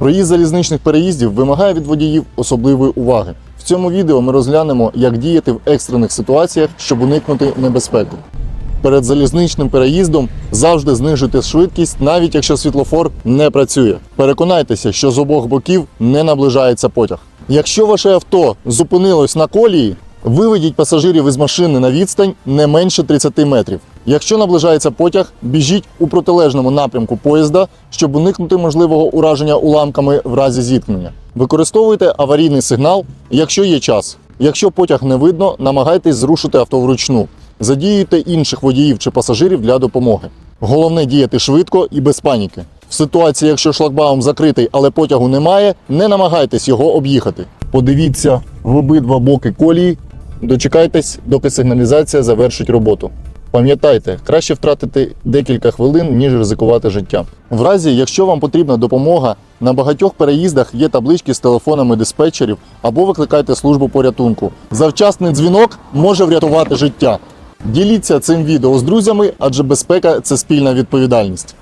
Проїзд залізничних переїздів вимагає від водіїв особливої уваги. В цьому відео ми розглянемо, як діяти в екстрених ситуаціях, щоб уникнути небезпеки. Перед залізничним переїздом завжди знижуйте швидкість, навіть якщо світлофор не працює. Переконайтеся, що з обох боків не наближається потяг. Якщо ваше авто зупинилось на колії, виведіть пасажирів із машини на відстань не менше 30 метрів. Якщо наближається потяг, біжіть у протилежному напрямку поїзда, щоб уникнути можливого ураження уламками в разі зіткнення. Використовуйте аварійний сигнал, якщо є час. Якщо потяг не видно, намагайтесь зрушити авто вручну. Задіюйте інших водіїв чи пасажирів для допомоги. Головне діяти швидко і без паніки. В ситуації, якщо шлагбаум закритий, але потягу немає, не намагайтесь його об'їхати. Подивіться в обидва боки колії, дочекайтесь, доки сигналізація завершить роботу. Пам'ятайте, краще втратити декілька хвилин, ніж ризикувати життям. В разі, якщо вам потрібна допомога, на багатьох переїздах є таблички з телефонами диспетчерів або викликайте службу порятунку. Завчасний дзвінок може врятувати життя. Діліться цим відео з друзями, адже безпека це спільна відповідальність.